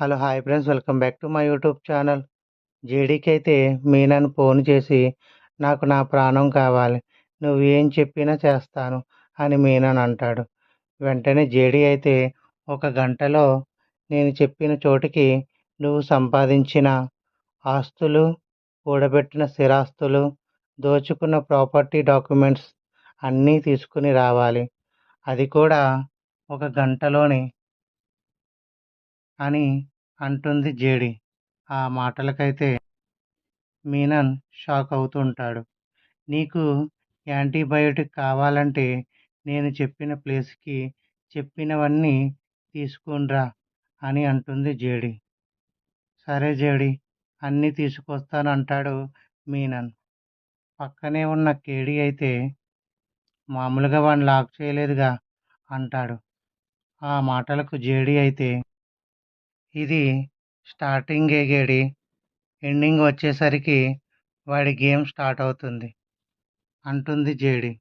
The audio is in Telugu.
Hello hi friends. Welcome back to my YouTube channel. జేడీకి అయితే మీనన్ ఫోన్ చేసి నాకు నా ప్రాణం కావాలి నువ్వు ఏం చెప్పినా చేస్తాను అని మీనన్ అంటాడు. వెంటనే జేడీ అయితే ఒక గంటలో నేను చెప్పిన చోటికి నువ్వు సంపాదించిన ఆస్తులు కూడబెట్టిన స్థిరాస్తులు దోచుకున్న ప్రాపర్టీ డాక్యుమెంట్స్ అన్నీ తీసుకుని రావాలి. అది కూడా ఒక గంటలోని అని అంటుంది జేడి. ఆ మాటలకైతే మీనన్ షాక్ అవుతుంటాడు. నీకు యాంటీబయోటిక్ కావాలంటే నేను చెప్పిన ప్లేస్కి చెప్పినవన్నీ తీసుకునిరా అని అంటుంది జేడి. సరే జేడి అన్నీ తీసుకొస్తాను అంటాడు మీనన్. పక్కనే ఉన్న కేడి అయితే మామూలుగా వాడిని లాక్ చేయలేదుగా అంటాడు. ఆ మాటలకు జేడి అయితే ఇది స్టార్టింగ్ గేడి. ఎండింగ్ వచ్చేసరికి వాడి గేమ్ స్టార్ట్ అవుతుంది. అంటుంది జేడి.